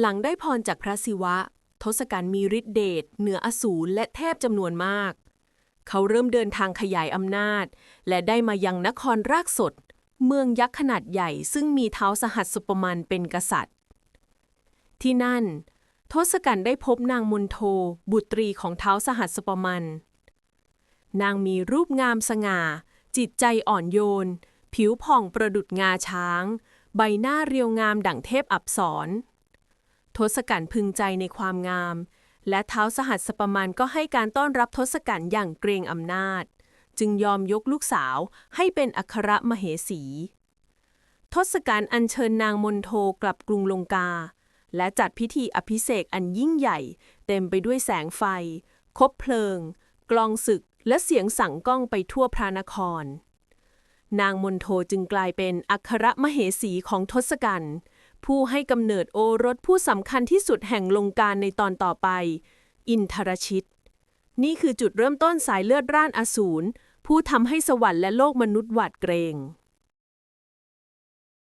หลังได้พรจากพระศิวะ ทศกัณฐ์มีฤทธิเดชเหนืออสูรและเทพจำนวนมาก เขาเริ่มเดินทางขยายอำนาจ และได้มายังนครรากสด เมืองยักษ์ขนาดใหญ่ซึ่งมีเท้าสหัสสุปมันเป็นกษัตริย์ ที่นั่น ทศกัณฐ์ได้พบนางมนโท บุตรีของเท้าสหัสสุปมันนางมีรูปงามสง่า จิตใจอ่อนโยน ผิวผ่องประดุจงาช้าง ใบหน้าเรียวงามดั่งเทพอับสร ทศกัณฐ์พึงใจในความงาม และเท้าสหัสสปมันก็ให้การต้อนรับทศกัณฐ์อย่างเกรงอำนาจ จึงยอมยกลูกสาวให้เป็นอัครมเหสี ทศกัณฐ์อัญเชิญนางมนโทกลับกรุงลงกา และจัดพิธีอภิเษกอันยิ่งใหญ่ เต็มไปด้วยแสงไฟ คบเพลิง กลองศึกและเสียงสั่งก้องไปทั่วพระนคร นางมนโทจึงกลายเป็นอัครมเหสีของทศกัณฐ์ ผู้ให้กำเนิดโอรสผู้สำคัญที่สุดแห่งลงการในตอนต่อไป อินทรชิต นี่คือจุดเริ่มต้นสายเลือดร่านอสูรผู้ทำให้สวรรค์และโลกมนุษย์หวาดเกรง